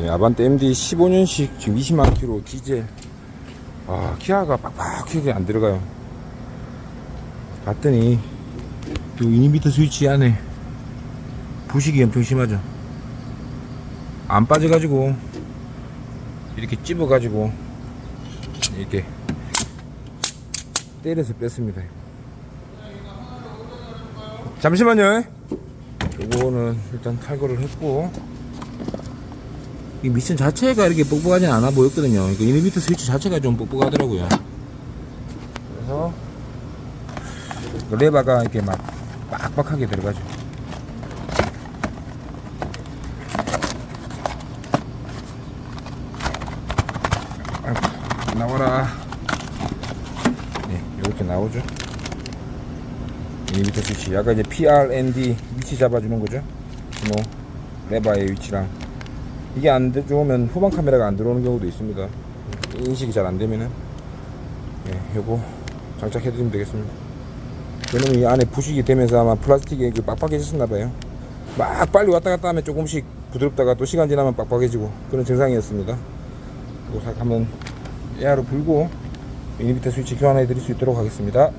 예, 아반떼 MD 15년식 지금 20만 킬로 디젤. 아, 기아가 빡빡하게 안 들어가요. 봤더니, 요 이니비터 스위치 안에 부식이 엄청 심하죠. 안 빠져가지고, 이렇게 찝어가지고, 이렇게 때려서 뺐습니다. 잠시만요. 요거는 일단 탈거를 했고, 이 미션 자체가 이렇게 뻑뻑하진 않아 보였거든요. 그 이니비터 스위치 자체가 좀 뻑뻑하더라고요. 그래서 그 레바가 이렇게 막 빡빡하게 들어가죠. 아이고, 나와라. 네, 이렇게 나오죠. 이니비터 스위치. 약간 이제 PRND 위치 잡아주는 거죠. 뭐 레바의 위치랑 이게 안 돼- 좋으면 후방 카메라가 안 들어오는 경우도 있습니다. 인식이 잘 안 되면은 예, 요거 장착해 드리면 되겠습니다. 왜냐면 이 안에 부식이 되면서 아마 플라스틱이 그 빡빡해졌었나 봐요. 막 빨리 왔다 갔다 하면 조금씩 부드럽다가 또 시간 지나면 빡빡해지고 그런 증상이었습니다. 이거 살 한번 에어로 불고 이니비터 스위치 교환해 드릴 수 있도록 하겠습니다.